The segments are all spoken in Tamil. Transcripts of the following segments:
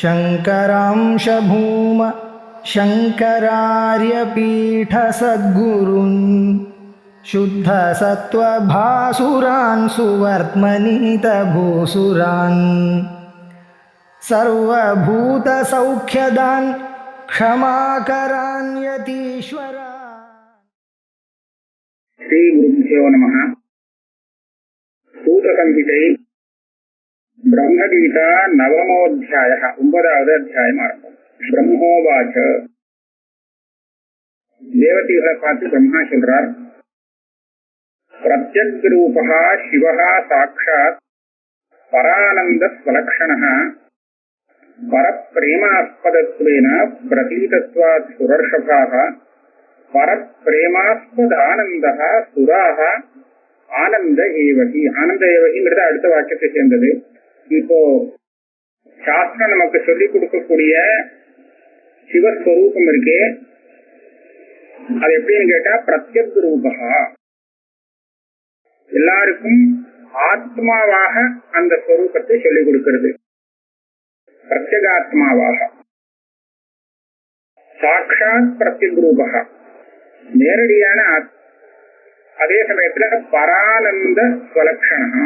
शङ्करांशभूम शङ्करार्यपीठसद्गुरुन् शुद्धसत्त्वभासुरान् सुवर्त्मनीतभूसुरान् सर्वभूतसौख्यदान् क्षमाकरान्यतीश्वरा श्रीगुरुभ्यो नमः सूतकल्पितै பிரம்மகீதா நவமோத்தியாய ஒன்பதாவது அத்தியாயம் ஆரம்பம் பிரம்மோவாச்ச தேவதைகளை பார்த்து பிரம்மா சொல்றார் பிரத்யக் ரூபா சிவா சாட்சாத் பரானந்த ஸ்வலக்ஷண பரப்பிரேமாஸ்பதத்வேன பிரதீதத்வாத் சுரர்ஷபாக பரப்பிரேமாஸ்பத பரப்பிரேமாஸ்பதானந்தா சுராக ஆனந்த ஏவகி ஆனந்த ஏவகிங்கிறது அடுத்த வாக்கியத்தை சேர்ந்தது இப்போ சாஸ்திரம் நமக்கு சொல்லிக் கொடுக்கக்கூடிய சிவஸ்வரூபம் இருக்கு அது எப்படின்னு கேட்டா பிரத்யக் ரூபா எல்லாருக்கும் ஆத்மாவாக அந்த ஸ்வரூபத்தை சொல்லிக் கொடுக்கிறது. பிரத்யகாத்மாவாக. சாட்சாத் பிரத்யக் ரூபா நேரடியான அதே சமயத்துல பரானந்த ஸ்வலக்ஷணா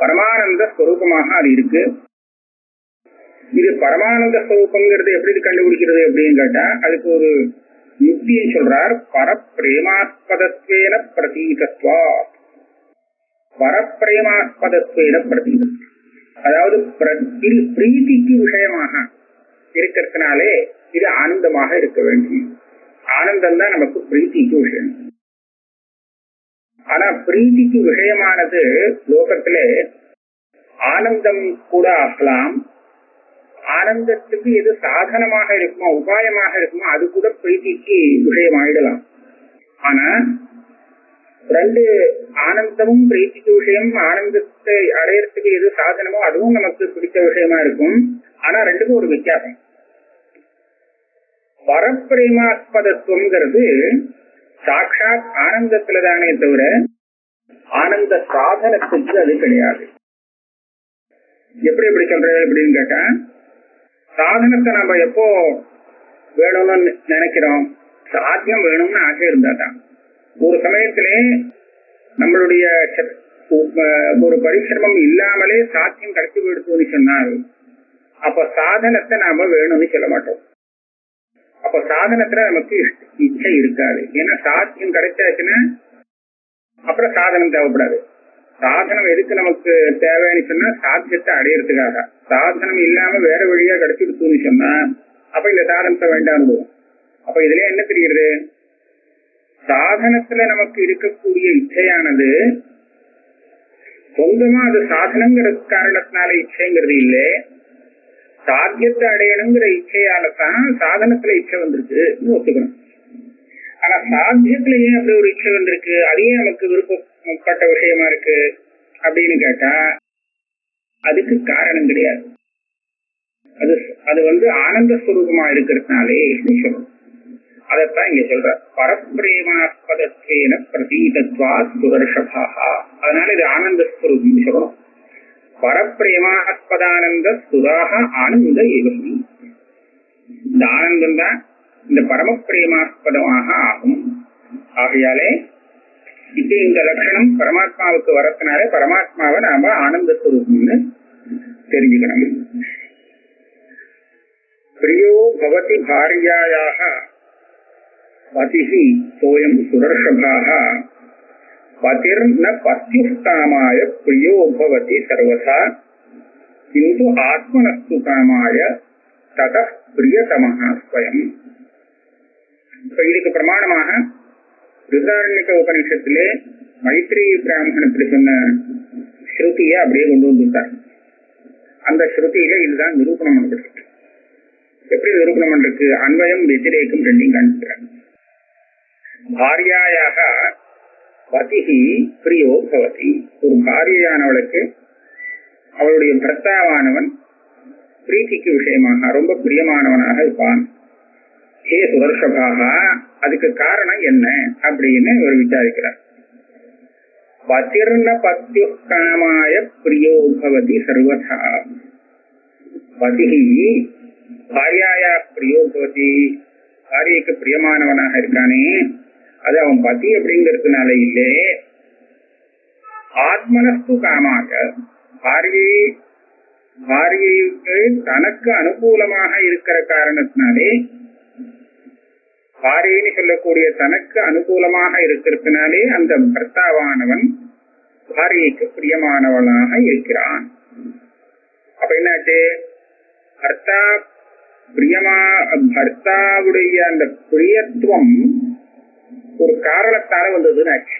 பரமானந்த ஸ்வரூபமாக அது இருக்கு. இது பரமானந்த ஸ்வரூபங்கிறது எப்படி இது கண்டுபிடிக்கிறது அப்படின்னு கேட்டா அதுக்கு ஒரு யுக்தியை சொல்றார். பரப்பிரேமாஸ்பதத்வேன பிரதீகத்வா பரப்பிரேமாஸ்பதத்வேன பிரதீகம் அதாவது பிர- இது பிரீத்திக்கு விஷயமாக இருக்கிறதுனாலே இது ஆனந்தமாக இருக்க வேண்டும். ஆனந்தம் தான் நமக்கு பிரீத்திக்கு விஷயம். ஆனா பிரீத்திக்கு விஷயமானது லோகத்திலே ஆனந்தம் கூட ஆகலாம். ஆனந்தத்துக்கு எது சாதனமாக இருக்குமோ உபாயமாக இருக்குமோ அது கூட பிரீத்திக்கு விஷயமாயிடலாம். ஆனா ரெண்டு ஆனந்தமும் பிரீத்திக்கு விஷயம் ஆனந்தத்தை அடையறதுக்கு எது சாதனமோ அதுவும் நமக்கு பிடிச்ச விஷயமா இருக்கும். ஆனா ரெண்டுக்கும் ஒரு வித்தியாசம். பரப்பிரேமாஸ்பதத்துவங்கிறது சாட்சாத் ஆனந்தத்துல தானே தவிர ஆனந்த சாதனத்துக்கு அது கிடையாது. எப்படி எப்படி சொல்றது அப்படின்னு கேட்டா சாதனத்தை நம்ம எப்போ வேணும்னு நினைக்கிறோம் சாத்தியம் வேணும்னு ஆசை இருந்தா தான் ஒரு சமயத்திலே நம்மளுடைய ஒரு பரிசிரமம் இல்லாமலே சாத்தியம் கிடைச்சி போயிடுச்சுன்னு சொன்னால் அப்ப சாதனத்தை நாம வேணும்னு சொல்ல மாட்டோம். அப்ப சாதனத்துல நமக்கு இச்சை இருக்காது. ஏன்னா சாத்தியம் கிடைச்சாச்சுன்னா அப்புறம் சாதனம் தேவைப்படாது. சாதனம் எதுக்கு நமக்கு தேவைன்னு சொன்னா சாத்தியத்தை அடையறதுக்காக. சாதனம் இல்லாம வேற வழியா கிடைச்சிடுச்சுன்னு சொன்னா அப்ப இந்த சாதனத்தை வேண்டாம் அப்ப இதுல என்ன தெரிகிறது? சாதனத்துல நமக்கு இருக்கக்கூடிய இச்சையானது சொந்தமா அது சாதனங்கிற காரணத்தினால இச்சைங்கிறது இல்லை. சாத்தியத்தை அடையணுங்கிற இச்சையால தான் சாதனத்துல இச்சை வந்திருக்கு ஒத்துக்கணும். ஆனா சாத்தியத்துல ஏன் அப்படி ஒரு இச்சை வந்திருக்கு? அதையே நமக்கு விருப்பப்பட்ட விஷயமா இருக்கு? அப்படின்னு கேட்டா அதுக்கு காரணம் கிடையாது. அது அது வந்து ஆனந்த ஸ்வரூபமா இருக்கிறதுனாலே சொல்லணும். அதைத்தான் இங்க சொல்ற. பரப்பிரேமாஸ்பதத்வேன பிரதீதத்வா சுதர்ஷபாகா அதனால இது ஆனந்த ஸ்வரூபம் சொல்லணும். பரப்பிரேமாஸ்பதானந்த சுதாக ஆனந்த ஏகம் இந்த ஆனந்தம் தான் இந்த பரமப்பிரேமாஸ்பதமாக ஆகும். ஆகையாலே இப்ப இந்த லட்சணம் பரமாத்மாவுக்கு வரத்தினால பரமாத்மாவை நாம ஆனந்த சுரூபம்னு தெரிஞ்சுக்கணும். பிரியோ பவதி பாரியாயாக பதிஹி சோயம் சுரர்ஷபாக பதிர்ன பத்யுஷ்காமாய பிரியோ பவதி சர்வசா கிந்து ஆத்மனஸ்து காமாய தத பிரியதமஹ ஸ்வயம் இதுக்கு பிரமாணமாக ருதாரண்யக உபனிஷத்திலே மைத்ரி பிராமணத்தில் சொன்ன ஸ்ருதியை அப்படியே கொண்டு வந்துட்டார் அந்த ஸ்ருதியில இதுதான் நிரூபணம் பண்ணப்பட்டிருக்கு எப்படி நிரூபணம் பண்றதுக்கு அன்வயம் வெத்திரேக்கும் ரெண்டையும் காண்பிக்கிறார் பாரியாயாக பதிகி பிரியோ பவதி. ஒரு பாரியையானவளுக்கு அவளுடைய பிரத்தாவானவன் பிரீத்திக்கு விஷயமாக ரொம்ப பிரியமானவனாக இருப்பான். ஹே சுதர்ஷபாக அதுக்கு காரணம் என்ன அப்படின்னு இவர் விசாரிக்கிறார். பதிர்ண பத்யு காமாய பிரியோ பவதி சர்வதா. பதிகி பாரியாயா பிரியோ பவதி பாரியைக்கு பிரியமானவனாக இருக்கானே அது அவன் பதி அப்படிங்கிறதுனால இல்லே ஆத்மனஸ்து காமாக பாரியை பாரியைக்கு தனக்கு அனுகூலமாக இருக்கிற காரணத்தினாலே பாரியன்னு சொல்லக்கூடிய தனக்கு அனுகூலமாக இருக்கிறதுனாலே அந்த பர்த்தாவானவன் பாரியைக்கு பிரியமானவனாக இருக்கிறான். அப்ப என்னாச்சு? பர்த்தா பிரியமா பர்த்தாவுடைய அந்த பிரியத்துவம் ஒரு காரணத்தார வந்ததுன்னு ஆச்சு.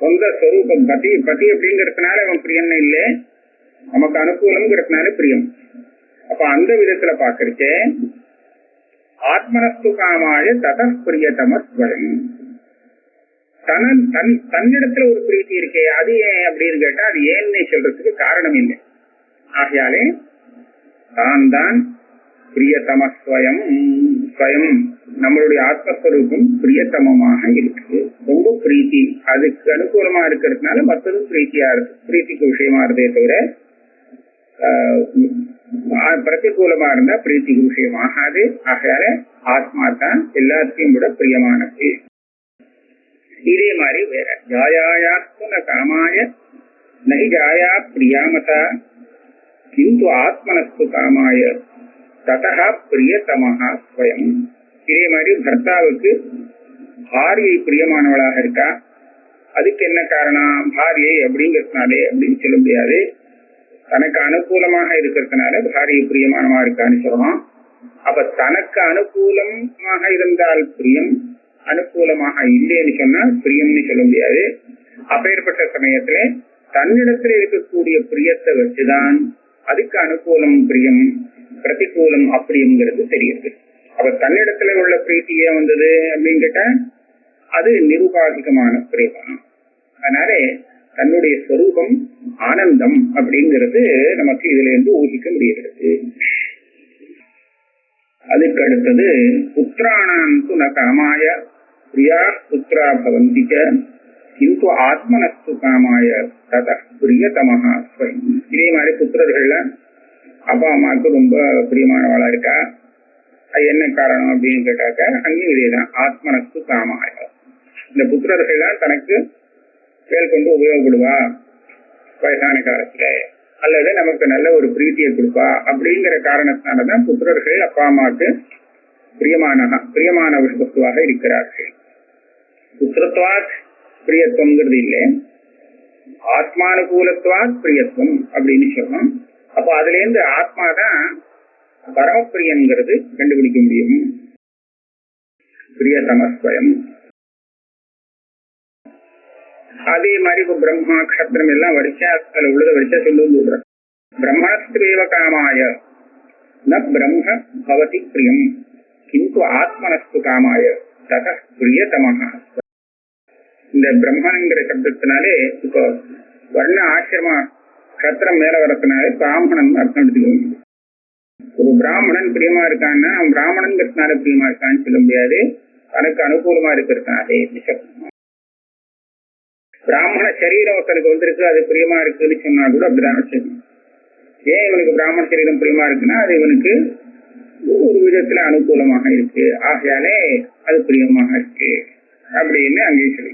சொந்த ஸ்வரூபம் பதி பதி அப்படிங்கறதுனால அவன் பிரியம்னு இல்லை. நமக்கு அனுகூலம்ங்கிறதுனால பிரியம். அப்ப அந்த விதத்துல பாக்குறச்சு ஆத்மனஸ்து காமாய தத பிரியதமஸ்வரம் தன தன் தன்னிடத்துல ஒரு பிரீத்தி இருக்கே அது ஏன் அப்படின்னு கேட்டா அது ஏன்னு சொல்றதுக்கு காரணம் இல்லை. ஆகையாலே தான் தான் பிரியதமஸ்வயம் ஸ்வயம் நம்மளுடைய ஆத்மஸ்வரூபம் பிரியத்தமமாக இருக்கு ரொம்ப பிரீத்தி. அதுக்கு அனுகூலமா இருக்கிறதுனால மற்றதும் பிரீத்தியா இருக்கு. பிரீத்திக்கு விஷயமா இருந்தே தவிர ஆஹ், பிரதிகூலமா இருந்தா பிரீத்திக்கு விஷயம் ஆகாது. ஆகையால ஆத்மா தான் எல்லாத்தையும் விட பிரியமானது. இதே மாதிரி வேற. ஜாயாயாஸ்து காமாய நகி ஜாயா பிரியாமதா கிந்து ஆத்மனஸ்து காமாய. ததா பிரியதமஹா ஸ்வயம். இதே மாதிரி பர்த்தாவுக்கு பாரியை பிரியமானவளாக இருக்கா? அதுக்கு என்ன காரணம்? பாரியை அப்படிங்கிறதுனாலே அப்படின்னு சொல்ல முடியாது. தனக்கு அனுகூலமாக இருக்கிறதுனால பாரியை பிரியமானமா இருக்கான்னு சொல்லலாம் அப்ப தனக்கு அனுகூலமாக இருந்தால் பிரியம் அனுகூலமாக இல்லைன்னு சொன்னா பிரியம்னு சொல்ல முடியாது. அப்பேற்பட்ட சமயத்துல தன்னிடத்துல இருக்கக்கூடிய பிரியத்தை வச்சுதான் அதுக்கு அனுகூலம் பிரியம் பிரதிகூலம் அப்படிங்கிறது தெரியுது. அப்ப தன்னிடத்துல உள்ள பிரீத்தி ஏன் வந்தது அப்படின்னு கேட்டா அது நிருபாதிகமான பிரேமம் அதனால தன்னுடைய ஸ்வரூபம் ஆனந்தம் அப்படிங்கிறது நமக்கு இதுல இருந்து ஊகிக்க முடிகிறது. அதுக்கு அடுத்தது புத்திராணாம் து ந காமாய பிரியா புத்திரா பவந்தி கிந்து காமாய தத பிரியதமஹா இதே மாதிரி புத்திரர்கள்ல அப்பா அம்மாவுக்கு ரொம்ப பிரியமானவளா இருக்கா? அது என்ன காரணம் அப்படின்னு கேட்டாக்க அங்கேயும் இதேதான் ஆத்மனக்கு காமாய இந்த புத்திரர்கள் தான் தனக்கு வேல் கொண்டு உபயோகப்படுவா? வயசான காலத்துல. அல்லது நமக்கு நல்ல ஒரு பிரீத்தியை கொடுப்பா? அப்படிங்கிற காரணத்தினாலதான் புத்திரர்கள் அப்பா அம்மாவுக்கு பிரியமான பிரியமான வஸ்துவாக இருக்கிறார்கள். புத்திரத்வாத் பிரியத்துவங்கிறது இல்லை ஆத்மானுகூலத்துவா பிரியத்துவம் அப்படின்னு சொல்லணும் அப்போ அதுல இருந்து ஆத்மா தான் பரமப்பிரியங்கிறது கண்டுபிடிக்க முடியும். பிரிய சமஸ்வயம் அதே மாதிரி இப்போ பிரம்மா கஷத்திரம் எல்லாம் வரிசா அதுல உள்ளத வரிசா சொல்லும் சொல்றேன் காமாய. ந பிரம்ம பவதி பிரியம். கிந்து ஆத்மனஸ்து காமாய. தத பிரியதமாக இந்த பிரம்மன்கிற சப்தத்தினாலே இப்போ வர்ண ஆசிரம கத்திரம் மேல வரத்தினாலே பிராமணன் அர்த்தம் எடுத்துக்கணும் ஒரு பிராமணன் பிரியமா இருக்கான்னா அவன் பிராமணன்கிறதுனால பிரியமா இருக்கான்னு சொல்ல முடியாது. தனக்கு அனுகூலமா இருக்கிறதுனாலே பிராமண சரீரம் ஒருத்தனுக்கு வந்திருக்கு அது பிரியமா இருக்குன்னு சொன்னா கூட அப்படிதான் வச்சுக்கணும் ஏன் இவனுக்கு பிராமண சரீரம் பிரியமா இருக்குன்னா அது இவனுக்கு ஒரு விதத்துல அனுகூலமாக இருக்கு. ஆகையாலே அது பிரியமாக இருக்கு. அப்படின்னு அங்கேயும் சொல்லி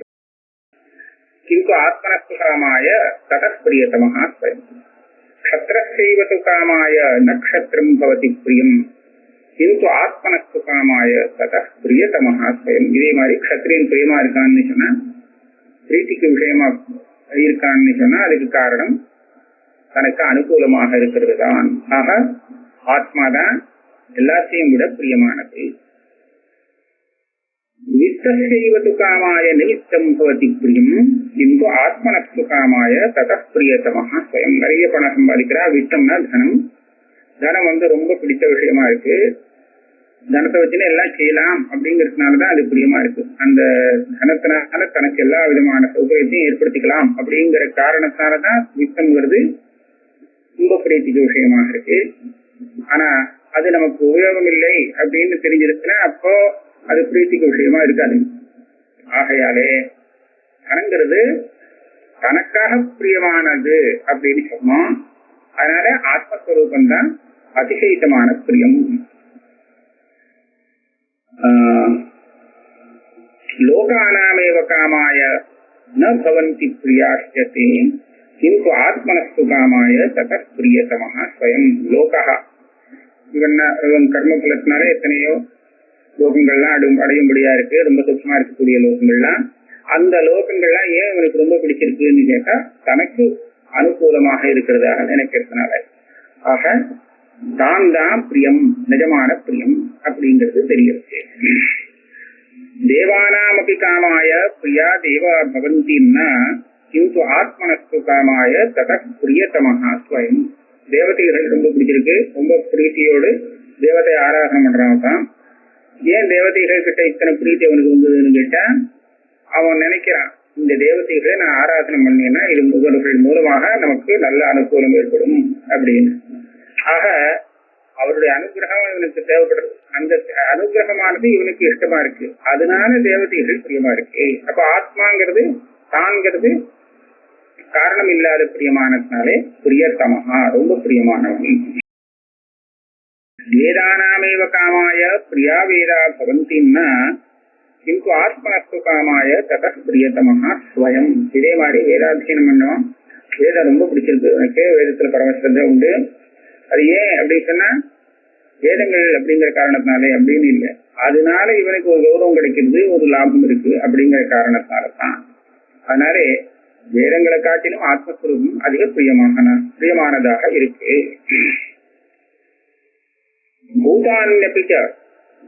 கிந்து ஆத்மனஸ்து காமாய ததப்பிரியதமாக ஸ்வயம் க்ஷத்ரஸ்யைவ து காமாய நக்ஷத்திரம் பவதி பிரியம் கிந்து ஆத்மனஸ்து காமாய தத பிரியதமாக ஸ்வயம் இதே மாதிரி க்ஷத்ரியன் பிரியமா இருக்கான்னு சொன்னா பிரீத்திக்கு விஷயமா இருக்கான்னு சொன்னா அதுக்கு காரணம் தனக்கு அனுகூலமாக இருக்கிறது தான் ஆக ஆத்மாதான் எல்லாத்தையும் விட பிரியமானது. வித்தசைவது காமாய நிமித்தம் பவதி பிரியம் இங்கு ஆத்மனஸ்து காமாய தத பிரியதமாக ஸ்வயம் நிறைய பணம் சம்பாதிக்கிறா விட்டம்னா தனம் தனம் வந்து ரொம்ப பிடித்த விஷயமா இருக்கு தனத்தை வச்சுன்னு எல்லாம் செய்யலாம் அப்படிங்கிறதுனாலதான் அது பிரியமா இருக்கு அந்த தனத்தினால தனக்கு எல்லா விதமான சௌகரியத்தையும் ஏற்படுத்திக்கலாம் அப்படிங்கிற காரணத்தினாலதான் வித்தம்ங்கிறது ரொம்ப பிரியத்திக்கு விஷயமாக இருக்கு ஆனா அது நமக்கு உபயோகம் இல்லை அப்படின்னு தெரிஞ்சிருச்சுன்னா அப்போ அது பிரீத்திக்கு விஷயமா இருக்காது. ஆகையாலே தனங்கிறது தனக்காக பிரியமானது அப்படின்னு சொன்னோம். அதனால ஆத்மஸ்வரூபம் தான் அதிசயித்தமான பிரியம். லோகானாமேவ காமாய ந பவந்தி பிரியாஷ்யத்தே கிந்து ஆத்மனஸ்து காமாய தத பிரியதமः ஸ்வயம் லோகः இவன் இவன் கர்ம பலத்தினால எத்தனையோ லோகங்கள்லாம் அடும் அடையும்படியா இருக்கு ரொம்ப சுத்தமா இருக்கக்கூடிய லோகங்கள்லாம் அந்த லோகங்கள்லாம் ஏன் இவனுக்கு ரொம்ப பிடிச்சிருக்குன்னு கேட்டா தனக்கு அனுகூலமாக இருக்கிறதாக நினைக்கிறதுனால. ஆக தான் தான் பிரியம் நிஜமான பிரியம் அப்படிங்கிறது தெரிகிறது. தேவானாமபி காமாய பிரியா தேவா பவந்தின்னா கிந்து ஆத்மனஸ்து காமாய தத பிரியதமஹா ஸ்வயம். தேவதைகள் ரொம்ப பிடிச்சிருக்கு. ரொம்ப பிரீத்தியோடு தேவதை ஆராதனை பண்றவங்க தான். ஏன் தேவதைகள் கிட்ட இத்தனை பிரீத்தி அவனுக்கு வந்ததுன்னு கேட்டா அவன் நினைக்கிறான் இந்த தேவதைகளை நான் ஆராதனை பண்ணேன்னா இது இவர்கள் மூலமாக நமக்கு நல்ல அனுகூலம் ஏற்படும் அப்படின்னு. ஆக அவருடைய அனுகிரகம் இவனுக்கு தேவைப்படுறது அந்த அனுகிரகமானது இவனுக்கு இஷ்டமா இருக்கு. அதனால தேவதைகள் பிரியமா இருக்கு. அப்ப ஆத்மாங்கிறது தான்ங்கிறது காரணம் இல்லாத பிரியமானதுனாலே பிரியத்தமஹா ரொம்ப பிரியமானவன். வேதானாமேவ காமாய பிரியா வேதா பவந்தின்னா கிம்கு ஆத்மனஸ்து காமாய தத பிரியத்தமஹா ஸ்வயம் இதே மாதிரி வேதாத்தியனம் பண்ணோம். வேதம் ரொம்ப பிடிச்சிருக்கு. எனக்கு வேதத்துல பரமசிரத்தை உண்டு. அது ஏன் அப்படின்னு சொன்னா வேதங்கள் அப்படிங்கிற காரணத்தினாலே அப்படின்னு இல்லை. அதனால இவனுக்கு ஒரு கௌரவம் கிடைக்கிறது ஒரு லாபம் இருக்கு அப்படிங்கிற காரணத்தினால தான் அதனாலே வேதங்களை காட்டிலும் ஆத்மஸ்வரூபம் அதிக பிரியமான பிரியமானதாக இருக்கு. பூதான்யபி ச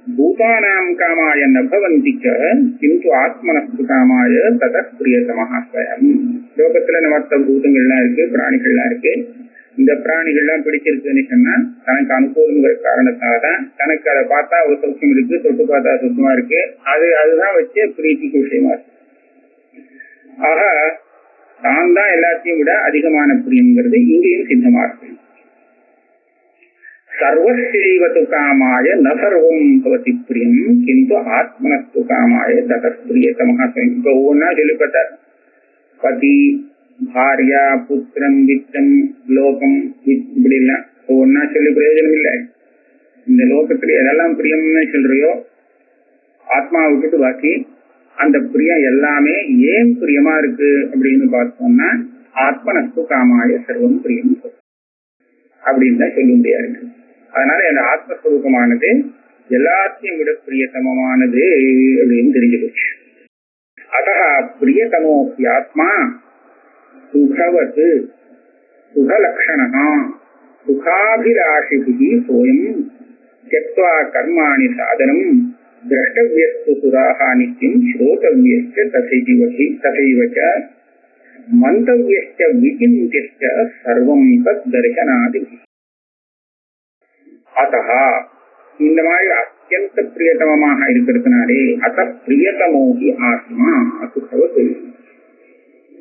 பூதானாம் காமாய ந பவந்தி ச கிந்து ஆத்மனஸ்து காமாய தத பிரியதமஹா ஸ்வயம் லோகத்துல மற்ற பூதங்கள்லாம் இருக்கு பிராணிகள்லாம் இருக்கு. இந்த பிராணிகள்லாம் பிடிச்சிருக்குன்னு சொன்னா தனக்கு அனுகூலங்கிற காரணத்தாலதான் தனக்கு அதை பார்த்தா ஒரு சௌக்கியம் இருக்கு தொட்டு பார்த்தா சுத்தமா இருக்கு. அது அதுதான் வச்சு பிரீத்திக்கு விஷயமா இருக்கு. ஆக தான் தான் எல்லாத்தையும் விட அதிகமான பிரியங்கிறது இங்கேயும் சித்தமா இருக்கு. சர்வசைவத்து காமாய ந சர்வம் பவதி பிரியம். கிந்து ஆத்மனஸ்து காமாய ததஸ்பிரியத்தமாக இப்ப ஒவ்வொன்னா சொல்லிப்பட்டார் பதி பாரியா புத்திரம் வித்தம் லோகம் இப்படி எல்லாம் ஒவ்வொன்னா சொல்லி பிரயோஜனம் இல்லை. இந்த லோகத்துல எதெல்லாம் பிரியம்னு சொல்றியோ ஆத்மாவை விட்டுட்டு பாக்கி அந்த பிரியம் எல்லாமே ஏன் பிரியமா இருக்கு அப்படின்னு பார்த்தோம்னா ஆத்மனஸ்து காமாய சர்வம் பிரியம். அப்படின்னு தான் சொல்ல முடியாது. அதனால அந்த ஆத்மஸ்வரூபமானது எல்லாத்தையும் விட பிரியத்தமமானது அப்படின்னு தெரிஞ்சு போச்சு அத பிரியதமோப்பி ஆத்மா சுகவத் சுகலக்ஷணா சுகாபிலாஷிபிகி சோயம் त्यक्त्वा कर्माणि साधनम् द्रष्टव्यस्तु सुराः नित्यम् श्रोतव्यश्च तथैव हि तथैव च मन्तव्यश्च विचिन्त्यश्च सर्वम् तद्दर्शनादिभिः அத்தகா. இந்த மாதிரி அத்தியந்த பிரியதமமாக இருக்கிறதுனாலே அத பிரியதமோகி ஆத்மா சுகவத்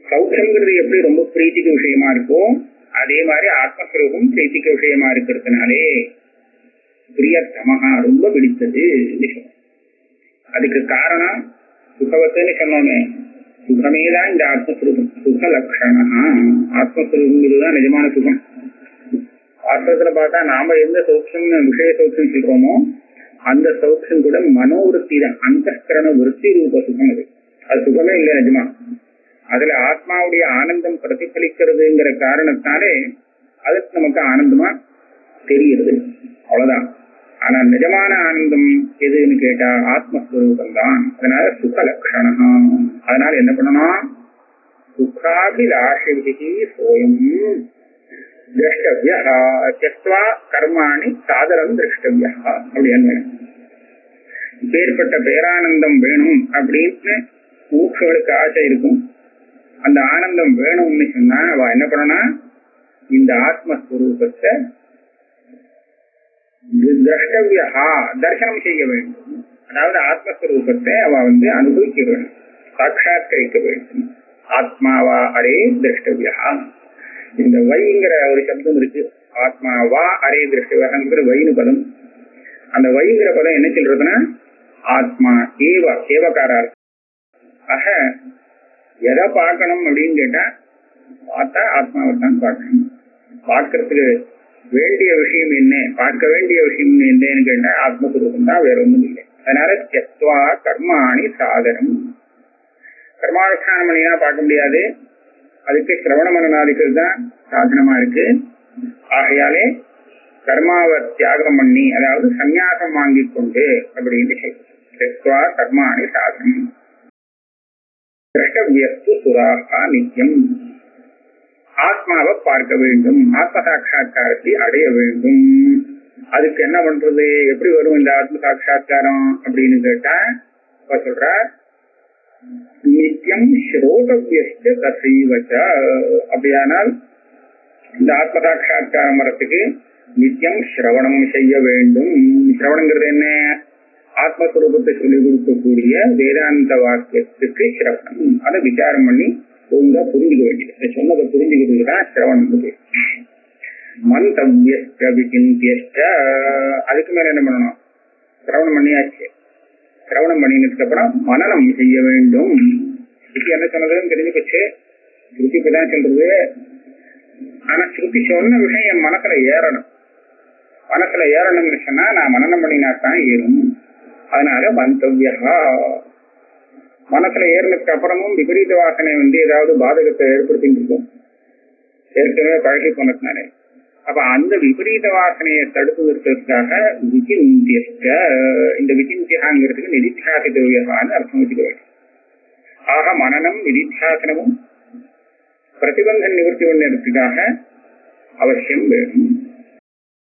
சௌக்கியங்கிறது எப்படி ரொம்ப பிரீத்திக்கு விஷயமா இருக்கோ அதே மாதிரி ஆத்மஸ்வரூபம் பிரீத்திக்கு விஷயமா இருக்கிறதுனாலே பிரியத்தமகா ரொம்ப பிடித்தது அதுக்கு காரணம் சுகவத்துன்னு சொன்னோமே. சுகமே தான் இந்த ஆத்மஸ்வரூபம். சுக லட்சணா ஆத்மஸ்வரூபங்கிறது தான் நிஜமான சுகம். சாஸ்திரத்துல பார்த்தா நாம எந்த சௌக்கியம் விஷய சௌக்கியம் சொல்றோமோ அந்த சௌக்கியம் கூட மனோவருத்தி தான் அந்தஸ்கரண விற்பி ரூப சுகம் அது. அது சுகமே இல்லை நிஜமா? அதுல ஆத்மாவுடைய ஆனந்தம் பிரதிபலிக்கிறதுங்கிற காரணத்தாலே அதுக்கு நமக்கு ஆனந்தமா தெரிகிறது. அவ்வளவுதான். ஆனா நிஜமான ஆனந்தம் எதுன்னு கேட்டா ஆத்மஸ்வரூபம் தான் அதனால சுக லட்சணம் அதனால என்ன பண்ணணும்? சுகாபிலாஷி சோயம். திரஷ்டவிய தெக்வா கர்மாணி சாதனம் திரஷ்டவியா அப்படின்னு இப்பேற்பட்ட பேரானந்தம் வேணும் அப்படின்னு மூக்களுக்கு ஆசை இருக்கும். அந்த ஆனந்தம் வேணும்னு சொன்னா அவ என்ன பண்ணனா இந்த ஆத்மஸ்வரூபத்தை திரஷ்டவியா தர்சனம் செய்ய வேண்டும். அதாவது ஆத்மஸ்வரூபத்தை அவ வந்து அனுபவிக்க வேண்டும் சாட்சாத்கரிக்க வேண்டும். ஆத்மாவா அரே திரஷ்டவியா. இந்த வைங்கிற ஒரு சப்தம் இருக்கு. ஆத்மா வா அரே திருஷ்டிவகங்கிற வைனு பதம். அந்த வைங்கிற பதம் என்ன சொல்றதுன்னா ஆத்மா ஏவ ஏவகாரா ஆக எதை பார்க்கணும் அப்படின்னு கேட்டா பார்த்தா ஆத்மாவை தான் பார்க்கணும். பார்க்கறதுக்கு வேண்டிய விஷயம் என்ன பார்க்க வேண்டிய விஷயம் என்னன்னு கேட்டா ஆத்மஸ்வரூபம் தான் வேற ஒன்றும் இல்லை. அதனால தெத்வா கர்மாணி சாதனம். கர்மானுஷ்டானம் பண்ணினா பார்க்க முடியாது. அதுக்கு சிரவண மனநாதிகள் தான் சாதனமா இருக்கு. ஆகையாலே கர்மாவை தியாகம் பண்ணி அதாவது சந்நியாசம் வாங்கி கொண்டு அப்படின்னு தெத்வா கர்மாணி சாதனம். திரஷ்டவியஸ்து சுராகா நித்தியம் ஆத்மாவை பார்க்க வேண்டும். ஆத்ம சாட்சா்காரத்தை அடைய வேண்டும். அதுக்கு என்ன பண்றது? எப்படி வரும் இந்த ஆத்ம சாட்சா்காரம் அப்படின்னு கேட்டா இப்ப சொல்றார் நித்தியம் ஸ்ரோதவியஸ்ட தசைவச்ச. அப்படியானால் இந்த ஆத்ம வரத்துக்கு நித்தியம் சிரவணம் செய்ய வேண்டும். சிரவணங்கிறது என்ன? ஆத்மஸ்வரூபத்தை சொல்லிக் கொடுக்கக்கூடிய வேதாந்த வாக்கியத்துக்கு சிரவணம் அதை விசாரம் பண்ணி ஒழுங்கா புரிஞ்சுக்க வேண்டியது. சொன்னதை புரிஞ்சுக்கிறதுதான் தான் சிரவணம் மந்தவியஸ்ட விசிந்தியஸ்ட அதுக்கு மேல என்ன பண்ணணும்? சிரவணம் பண்ணியாச்சு. சிரவணம் பண்ணினதுக்கு அப்புறம் மனநம் செய்ய வேண்டும். ஸ்ருதி என்ன சொன்னதுன்னு தெரிஞ்சு போச்சு ஸ்ருதி இப்பதான் சொல்றது ஆனா ஸ்ருதி சொன்ன விஷயம் என் மனசுல ஏறணும் மனசுல ஏறணும்னு சொன்னா நான் மனநம் பண்ணினா தான் ஏறும் அதனால மந்தவியா மனசுல ஏறினதுக்கு அப்புறமும் விபரீத வாசனை வந்து ஏதாவது பாதகத்தை ஏற்படுத்திட்டு இருக்கும் ஏற்கனவே பழகி போனதுனாலே அப்ப அந்த விபரீத வாசனையை தடுப்பதற்காக நிறுத்துறதுக்காக விசிந்தியஸ்க இந்த விசிந்தியாங்கிறதுக்கு நிதித்தியாசிதவியகான்னு அர்த்தம் வச்சுக்க வேண்டும். ஆக மனநம் நிதித்தியாசனமும் பிரதிபந்த நிவர்த்தி பண்ணுறதுக்காக அவசியம் வேணும்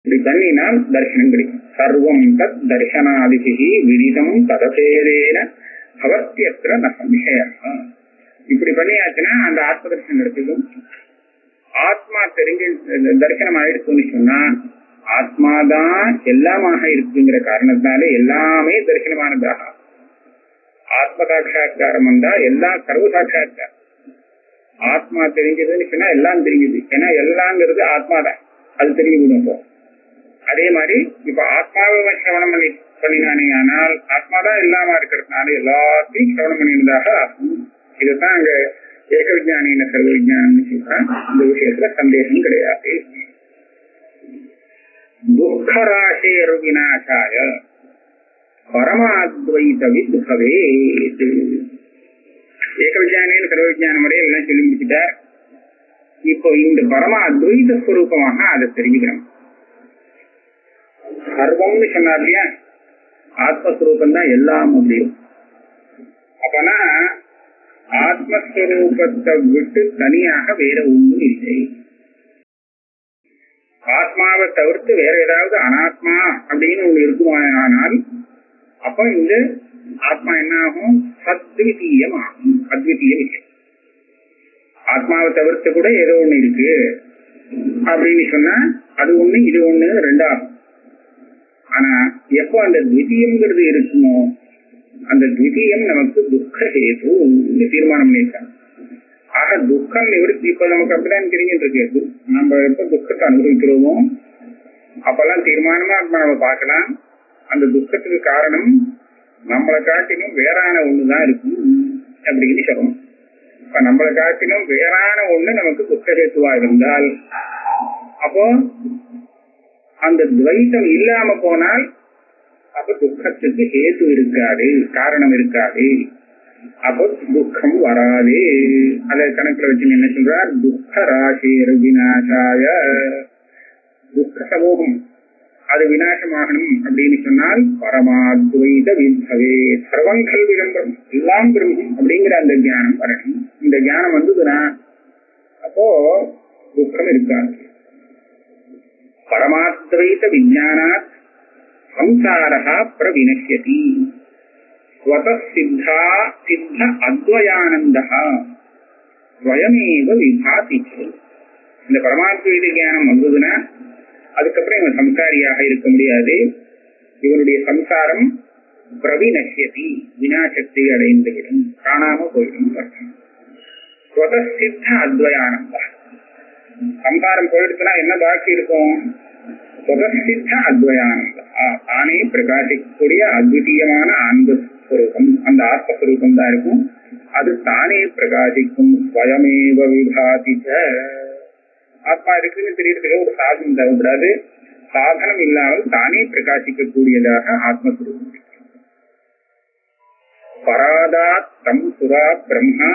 இப்படி பண்ணினால் தரிசனம் கிடைக்கும். சர்வம் தத் தர்சனாதிகி விதிதம் ததபேரேன அவத்தியத்திர ந சம்சய இப்படி பண்ணியாச்சுன்னா அந்த ஆத்ம தரிசனம் எடுத்துக்கும் ஆத்மா தெரிஞ்சு தரிசனம் ஆயிடுச்சுன்னு சொன்னா ஆத்மாதான் எல்லாமாக இருக்குங்கிற காரணத்தினால எல்லாமே தரிசனமானதாக. ஆத்ம சாட்சா்காரம் வந்தா எல்லாம் சர்வ சாட்சா்காரம். ஆத்மா தெரிஞ்சதுன்னு சொன்னா எல்லாம் தெரியுது. ஏன்னா எல்லாங்கிறது ஆத்மா தான் அது தெரிஞ்சுக்கணும் இப்போ. அதே மாதிரி இப்ப ஆத்மாவை சிரவணம் பண்ணி பண்ணினானே ஆனால் ஆத்மாதான் இல்லாம இருக்கிறதுனால எல்லாத்தையும் சிரவணம் பண்ணியிருந்தாக இதுதான் அங்க ஏக விஜயானின சர்வ விஜயானம்னு சொல்றான் இந்த விஷயத்துல சந்தேகம் கிடையாது. துக்கராசேரு விநாசாய பரமாத்வைத வித்பவே ஏக விஜயானின்னு சர்வ விஜயானம் வரை எல்லாம் சொல்லி முடிச்சுட்டார்? இப்போ இந்த பரம அத்வைத ஸ்வரூபமாக அதை தெரிஞ்சுக்கணும். சர்வம்னு சொன்னார் இல்லையா? ஆத்மஸ்வரூபம் தான் எல்லாம் முடியும் அப்பனா ஆத்மஸ்வரூபத்தை விட்டு தனியாக வேற ஒன்றும் இல்லை. ஆத்மாவை தவிர்த்து வேற ஏதாவது அனாத்மா அப்படின்னு ஒண்ணு இருக்குமானால் அப்ப இந்த ஆத்மா என்ன ஆகும் சத்விதீயம் ஆகும் அத்விதீயம் இல்லை. ஆத்மாவை தவிர்த்து கூட ஏதோ ஒண்ணு இருக்கு. அப்படின்னு சொன்னா அது ஒண்ணு இது ஒண்ணு ரெண்டாகும். ஆனா எப்போ அந்த துவிதீயம்ங்கிறது இருக்குமோ அந்த துவிதீயம் நமக்கு துக்க ஹேது தீர்மானம் பண்ணியிருக்காங்க ஆக துக்கம் நிவர்த்தி இப்ப நமக்கு அப்படிதான் தெரிஞ்சுட்டு இருக்கு. நம்ம எப்ப துக்கத்தை அனுபவிக்கிறோமோ அப்பெல்லாம் தீர்மானமா இப்ப நம்ம பார்க்கலாம். அந்த துக்கத்துக்கு காரணம் நம்மளை காட்டிலும் வேறான ஒண்ணுதான் இருக்கும் அப்படின்னு சொல்லணும். இப்ப நம்மளை காட்டிலும் வேறான ஒண்ணு நமக்கு துக்கஹேத்துவா இருந்தால் அப்போ அந்த துவைத்தம் இல்லாம போனால் அப்ப துக்கத்துக்கு ஹேத்து இருக்காது காரணம் இருக்காது. அப்போ துக்கம் வராது. அதை கணக்குல வச்சு என்ன சொல்றார்? துக்க ராசேர் விநாசாய. துக்க சமூகம். அது விநாசமாகணும் அப்படின்னு சொன்னால் பரமாத்வைத வித்பவே சர்வங்கள் விளம்பரம். எல்லாம் பிரம்மம் அப்படிங்கிற அந்த ஞானம் வரணும். இந்த ஞானம் வந்ததுன்னா அப்போ துக்கம் இருக்காது. பரமாத்வைத விஜானாத் சம்சாரா பிரவினஷ்யதி ஸ்வத சித்தா சித்த அத்வயானந்தா ஸ்வயமேவ விபாதி இந்த பரமாத்மீத ஞானம் வந்ததுன்னா அதுக்கப்புறம் இவன் சம்சாரியாக இருக்க முடியாது. இவனுடைய சம்சாரம் பிரவினஷ்யதி வினாசத்தை அடைந்துவிடும். காணாம போயிடும் சித்த அத்வயானந்தா சம்சாரம் போயிடுச்சுன்னா என்ன பாக்கி இருக்கும்? சுகஸ்தித்த அத்வயானந்தா தானே பிரகாசிக்கக்கூடிய அத்விதீயமான ஆனந்த ஸ்வரூபம் அந்த ஆத்மஸ்வரூபம் தான் இருக்கும். அது தானே பிரகாசிக்கும் ஸ்வயமேவ விபாதிச்ச ஆத்மா இருக்குன்னு தெரியறதுக்கு ஒரு சாதனம் தேவைப்படாது. சாதனம் இல்லாமல் தானே பிரகாசிக்கக்கூடியதாக ஆத்மஸ்வரூபம் இருக்கு. தம் சுரா பிரம்மா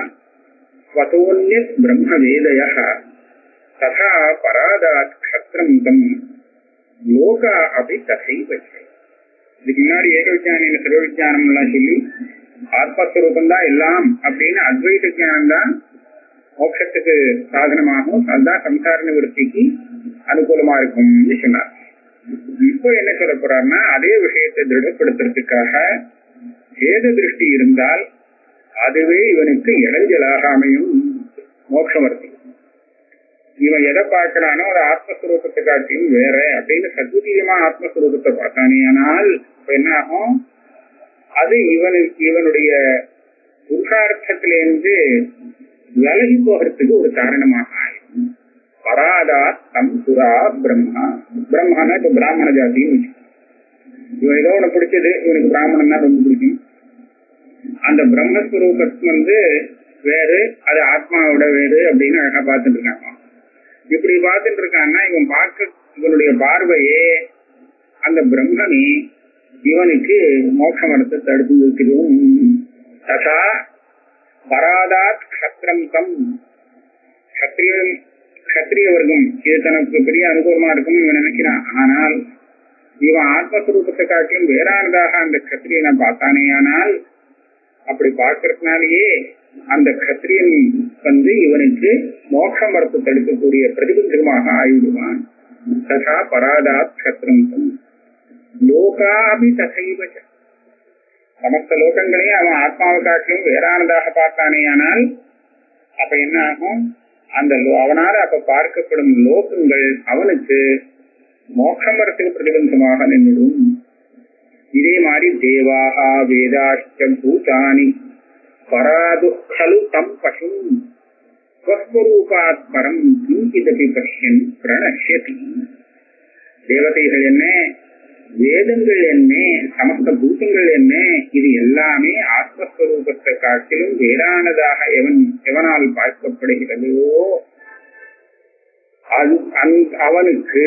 ஸ்வதோன்ய பிரம்ம வேதய ததா பராதாத் க்ஷத்ரம் தம் லோகா அப்படி தசைவ இதுக்கு முன்னாடி ஏக விஜயானம் சர்வ விஜயானம் எல்லாம் சொல்லி ஆத்மஸ்வரூபம் தான் எல்லாம் அப்படின்னு அத்வைத ஜானம் தான் மோட்சத்துக்கு சாதனமாகும் அதுதான் சம்சார நிவர்த்திக்கு அனுகூலமா இருக்கும் சொன்னார் இப்போ என்ன சொல்ல போறாருன்னா அதே விஷயத்தை திருடப்படுத்துறதுக்காக சேத திருஷ்டி இருந்தால் அதுவே இவனுக்கு இளைஞலாக அமையும் வருது இவன் எதை பார்க்கிறானோ அது ஆத்மஸ்வரூபத்தை காட்டியும் வேற அப்படின்னு சத்வதீயமா ஆத்மஸ்வரூபத்தை பார்த்தானே. ஆனால் இப்ப என்ன ஆகும்? அது இவனு இவனுடைய புருஷார்த்தத்திலேருந்து விலகி போகிறதுக்கு ஒரு காரணமாக ஆயிடும் பராதா தம் சுரா பிரம்மா. பிரம்மானா இப்ப பிராமண ஜாதின்னு இவன் ஏதோ ஒண்ணு பிடிச்சது இவனுக்கு பிராமணன் தான் ரொம்ப பிடிக்கும். அந்த பிரம்மஸ்வரூபத்து வந்து வேறு அது ஆத்மாவோட வேறு அப்படின்னு அழகா பார்த்துட்டு இருக்காங்க. இப்படி பார்த்துட்டு இருக்கான்னா இவன் பார்க்க இவனுடைய பார்வையே அந்த பிரம்மனே இவனுக்கு மோட்ச மரத்தை தடுத்து வைக்கிறோம் ததா பராதாத் கஷத்திரம் தம் கத்திரியன் கத்திரிய வர்க்கம் இது தனக்கு பெரிய அனுகூலமா இருக்கும் இவன் நினைக்கிறான். ஆனால் இவன் ஆத்மஸ்வரூபத்தை காட்டியும் வேறானதாக அந்த கத்திரியனை பார்த்தானே. ஆனால் அப்படி பார்க்கறதுனாலேயே அந்த கத்திரியன் வந்து இவனுக்கு மோட்ச வரத்து தடுக்கக்கூடிய பிரதிபந்தமாக ஆயிடுவான். ததா பராதாத் கத்திரம் லோகாபி தசைவ சமஸ்த லோகங்களையும் அவன் ஆத்மாவை காட்டிலும் வேறானதாக பார்த்தானே ஆனால் அப்ப என்ன ஆகும் அந்த லோ- அவனால அப்ப பார்க்கப்படும் லோகங்கள் அவனுக்கு மோட்சம் வரத்துக்கு பிரதிபந்தமாக நின்றுடும். இதே மாதிரி தேவாகா வேதாஷ்டம் பூதானி. பராது தம் பசு ஸ்வஸ்வரூபாத் பரம் கிஞ்சிதபி பஷ்யன் பிரணஷ்யதி தேவதைகள் என்ன வேதங்கள் என்ன சமஸ்த பூதங்கள் என்ன இது எல்லாமே ஆத்மஸ்வரூபத்தை காட்டிலும் வேறானதாக எவன் எவனால் பார்க்கப்படுகிறதோ அது அவனுக்கு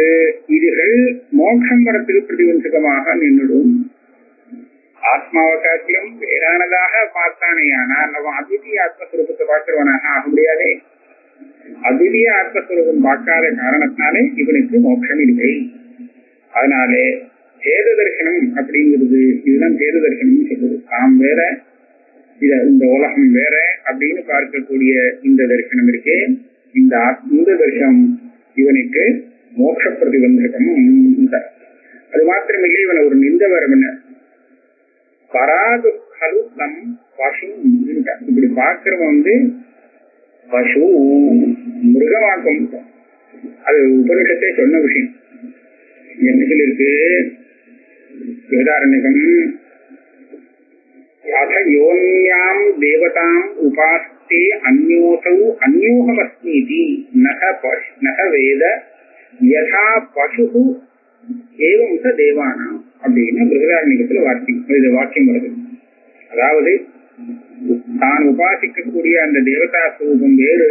இதுகள் மோட்சம் வரத்துக்கு பிரதிபந்தகமாக நின்றுடும் ஆத்மாவகாசியம் வேறானதாக பார்த்தானே ஆனால் அவன் அத்விதீய ஆத்மஸ்வரூபத்தை பார்க்கிறவனாக ஆக முடியாதே. அத்விதீய ஆத்மஸ்வரூபம் பார்க்காத காரணத்தினாலே இவனுக்கு மோட்சம் இல்லை. அதனாலே சேத தரிசனம் அப்படிங்கிறது இதுதான் சேத தரிசனம் சொல்றது. தாம் வேற இத இந்த உலகம் வேற அப்படின்னு பார்க்கக்கூடிய இந்த தரிசனம் இருக்கே இந்த ஆத்- இந்த தரிசனம் இவனுக்கு மோட்ச பிரதிபந்தகம் அது மாத்திரமில்லை இவனை ஒரு நிந்த வரம் பராது கலு தம் பசு இப்படி பார்க்கிறவன் வந்து பசு மிருகமாக்கம். அது உபனிஷத்தே சொன்ன விஷயம். என்ன சொல்லியிருக்கு? வேதாரண்யகம் அத யோன்யாம் தேவதாம் உபாஸ்தே அந்யோசௌ அந்யோகமஸ்மீதி. நக பஷ் நக வேத. யதா பசு ஏவம் ச தேவானாம். அப்படின்னு பிருகதாரண்யத்துல வாக்கியம் இது வாக்கியம் வருது. அதாவது தான் உபாசிக்கக்கூடிய அந்த தேவதா ஸ்வரூபம் வேறு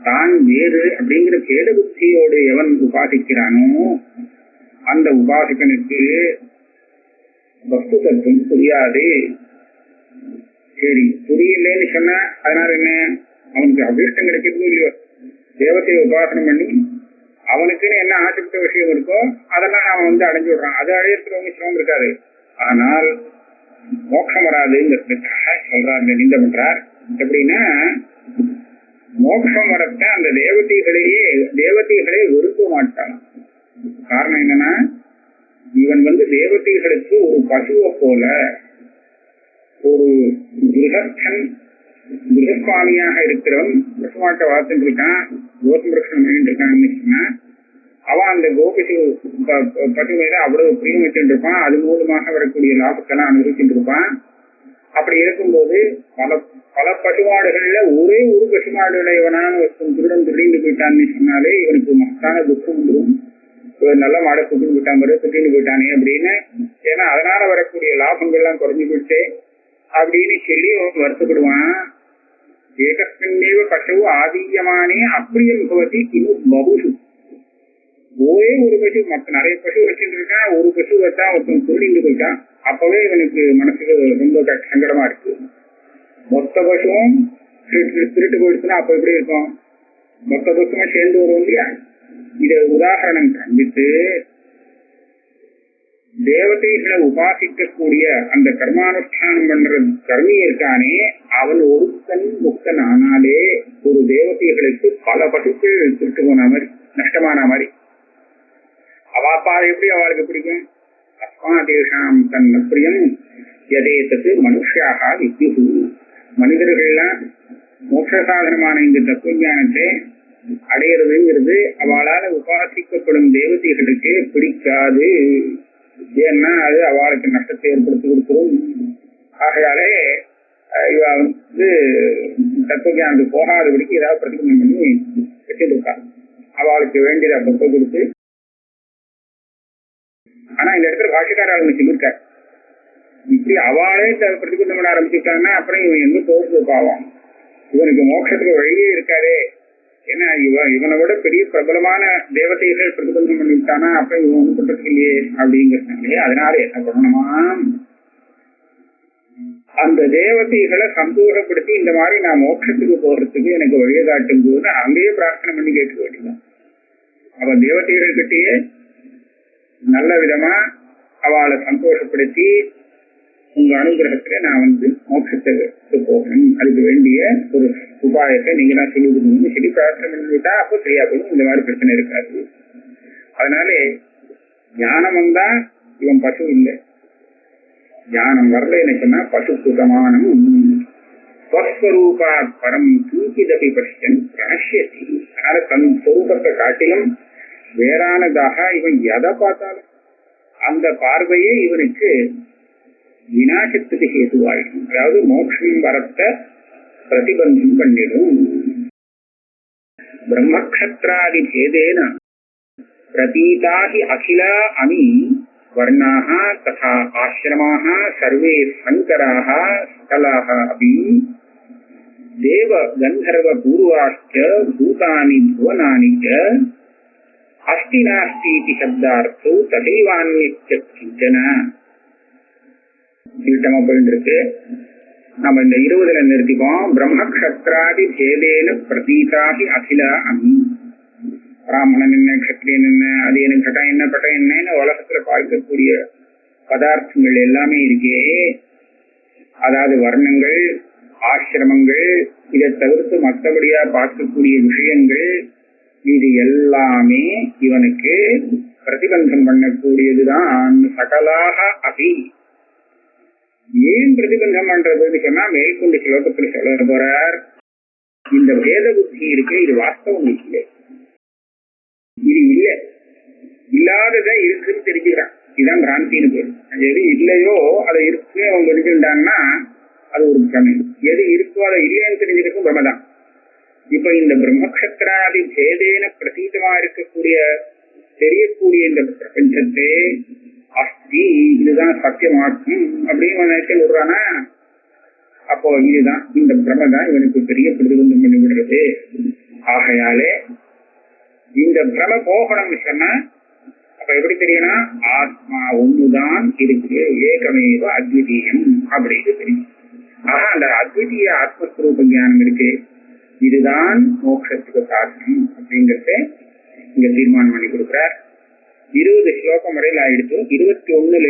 தான் வேறு அப்படிங்கிற பேத புத்தியோடு எவன் உபாசிக்கிறானோ அந்த உபாசகனுக்கு வஸ்து தத்துவம் புரியாது. சரி புரியலன்னு சொன்னா அதனால என்ன? அவனுக்கு அபிஷ்டம் கிடைக்கிறது இல்லையோ? தேவத்தை உபாசனம் பண்ணி அவனுக்குன்னு என்ன ஆசைப்பட்ட விஷயம் இருக்கோ அதெல்லாம் அவன் வந்து அடைஞ்சு விடுறான். அது அடையறதுக்கு ஒன்றும் சிரமம் இருக்காது. ஆனால் மோட்சம் வராதுங்கிறதுக்காக சொல்றார் நிந்த பண்றார். எப்படின்னா மோட்சம் வரத்த அந்த தேவதைகளையே தேவதைகளை விரும்ப மாட்டான். காரணம் என்னன்னா இவன் வந்து தேவதைகளுக்கு ஒரு பசுவை போல ஒரு கிரகஸ்தன் கிரகஸ்வாமியாக இருக்கிறவன் பசுமாட்டை வளர்த்துட்டு இருக்கான் கோசம் இருக்கான்னு அவன் அந்த கோபிசு ப- மேல அவ்வளவு பிரியம் வச்சுட்டு இருப்பான் அது மூலமாக வரக்கூடிய லாபத்தெல்லாம் அனுபவிச்சுட்டு இருப்பான் அப்படி இருக்கும்போது பல பல பசுமாடுகள்ல ஒரே ஒரு பசுமாடுடையவனான ஒருத்தன் திருடன் திருடிந்து போயிட்டான்னு சொன்னாலே இவனுக்கு மகத்தான துக்கம் வந்துடும் ஒரு நல்ல மாடை சுத்திட்டு போயிட்டான் பாரு சுத்திட்டு போயிட்டானே அப்படின்னு. ஏன்னா அதனால வரக்கூடிய லாபங்கள்லாம் குறைஞ்சு போயிடுச்சு அப்படின்னு சொல்லி அவன் வருத்தப்படுவான். ஏகஸ்மின்னேவ பசவு ஆதீயமானே அப்பிரியம் பவதி இன்னும் பகுஷு ஒரே ஒரு பசு மற்ற நிறைய பசு வச்சுட்டு இருக்கா ஒரு பசு வச்சா ஒருத்தன் திருடிட்டு போயிட்டான் அப்பவே இவனுக்கு மனசுக்கு ரொம்ப சங்கடமா இருக்கு மொத்த பசுவும் திருட்டு திருட்டு போயிடுச்சுன்னா அப்ப எப்படி இருக்கும் மொத்த பசுமா சேர்ந்து வரும் இல்லையா இத உதாரணம் கண்டித்து தேவதைகளை உபாசிக்கக்கூடிய அந்த கர்மானுஷ்டானம் பண்ற கர்மி இருக்கானே அவன் ஒருத்தன் முக்தன் ஆனாலே ஒரு தேவதைகளுக்கு பல பசுக்கள் திருட்டு போன மாதிரி நஷ்டமான மாதிரி. அவாப்பா எப்படி அவளுக்கு பிடிக்கும்? அஸ்மாதேஷாம் தன் பிரியம் எதேத்தது மனுஷியாக வித்யுகு மனிதர்கள்லாம் மோட்ச சாதனமான இந்த தத்துவஞானத்தை அடையிறதுங்கிறது அவளால உபாசிக்கப்படும் தேவதைகளுக்கு பிடிக்காது. ஏன்னா அது அவளுக்கு நஷ்டத்தை ஏற்படுத்தி கொடுத்துரும் ஆகையாலே இவ வந்து தத்துவ ஞானத்துக்கு போகாதபடிக்கு ஏதாவது பிரதிபந்தம் பண்ணி வச்சிருக்கா அவளுக்கு வேண்டியதை அப்பப்போ கொடுத்து ஆனா இந்த இடத்துல பாஷக்காரர் ஒண்ணு சொல்லியிருக்கார் இப்படி அவளே த- பிரதிபந்தம் பண்ண ஆரம்பிச்சுட்டாங்கன்னா அப்புறம் இவன் எங்க தோற்று பாவான்? இவனுக்கு மோட்சத்துக்கு வழியே இருக்காதே. ஏன்னா இவன் இவனை விட பெரிய பிரபலமான தேவதைகள் பிரதிபந்தம் பண்ணிவிட்டானா அப்ப இவன் ஒண்ணும் பண்றதுக்கு இல்லையே அப்படிங்கிறாங்களே அதனால என்ன பண்ணணுமா? அந்த தேவதைகளை சந்தோஷப்படுத்தி இந்த மாதிரி நான் மோட்சத்துக்கு போறதுக்கு எனக்கு வழியை காட்டும் போது அங்கேயே பிரார்த்தனை பண்ணி கேட்க வேண்டியதான் அவ தேவதைகள் கிட்டேயே நல்ல விதமா அவளை சந்தோஷப்படுத்தி உங்க அனுகிரகத்துல நான் வந்து மோட்சத்தை போகணும். அதுக்கு வேண்டிய ஒரு உபாயத்தை நீங்க தான் சொல்லி கொடுக்கணும்னு சொல்லி பிரார்த்தனை பண்ணிவிட்டா அப்போ சரியா போகும் இந்த மாதிரி பிரச்சனை இருக்காது. அதனால ஞானம் வந்தா இவன் பசு இல்லை. ஞானம் வரலைன்னு சொன்னா பசு சுதமானம் ஸ்வஸ்வரூபா பரம் தூக்கிதபி பஷ்யன் ராசியத்தி அதனால தன் சொரூபத்தை காட்டிலும் வேறானதாக இவன் எதை பார்த்தாலும் அந்த பார்வையே இவனுக்கு விநாசத்துக்கு ஹேதுவாயிடும் அதாவது மோட்சம் வரத்த பிரதிபந்தம் பண்ணிடும் பிரம்மக்ஷத்ராதி பேதேன பிரதீதாகி அகில அமி வர்ணாः ததா ஆசிரமாः सर्वे சங்கராः सकलाः अपि देव गन्धर्व पूर्वाश्च भूतानि भुवनानि च अस्ति नास्ति इति शब्दार्थौ तथैवान्यच्च किञ्चन தீட்டமா போயிட்டு நம்ம இந்த இருபதுல நிறுத்திப்போம். பிரம்மக்ஷத்ராதி பேதேன அகில அமி. பிராமணன் என்ன கத்திரியன் என்ன அது என்ன கட்டம் என்ன பட்டம் என்னன்னு உலகத்துல பார்க்கக்கூடிய பதார்த்தங்கள் எல்லாமே இருக்கே. அதாவது வர்ணங்கள் ஆசிரமங்கள் இதை தவிர்த்து மற்றபடியா பார்க்கக்கூடிய விஷயங்கள் இது எல்லாமே இவனுக்கு பிரதிபந்தம் பண்ணக்கூடியதுதான் சகலாக அபி. ஏன் பிரதிபந்தம் பண்றதுன்னு சொன்னா மேற்கொண்டு ஸ்லோகத்துல சொல்ல போறார். இந்த வேத புத்தி இருக்கு இது வாஸ்தவம் இல்லை. இது இல்ல. இல்லாததை இருக்குன்னு தெரிஞ்சுக்கிறான். இதுதான் பிராந்தின்னு பேர். எது இல்லையோ அதை இருக்கு அவங்க தெரிஞ்சுட்டாங்கன்னா அது ஒரு பிரமை. எது இருக்கோ அதை இல்லைன்னு தெரிஞ்சிருக்கும் பிரமதான் இப்ப இந்த பிரம்மக்ஷத்திராதி பேதேன பிரதீதமா இருக்கக்கூடிய தெரியக்கூடிய இந்த பிரபஞ்சத்தை அஸ்தி இதுதான் சத்தியமாக்கும் அப்படின்னு நினைச்சு விடுறானா? அப்போ இதுதான் இந்த பிரம தான் இவனுக்கு பெரிய பிரதிபந்தம் பண்ணி விடுறது. ஆகையாலே இந்த பிரம போகணும் சொன்னா அப்ப எப்படி தெரியணும் ஆத்மா ஒண்ணுதான் இருக்கு ஏகமேவ அத்விதீயம் அப்படின்னு தெரியும். ஆக அந்த அத்விதீய ஆத்மஸ்வரூப ஞானம் இருக்கு. இதுதான் மோட்சத்துக்கு சாதனம் அப்படிங்கறத இங்க தீர்மானம் பண்ணி கொடுக்கிறார். இருபது ஸ்லோகம் வரையில் ஆயிடுத்து இருபத்தி ஒண்ணுல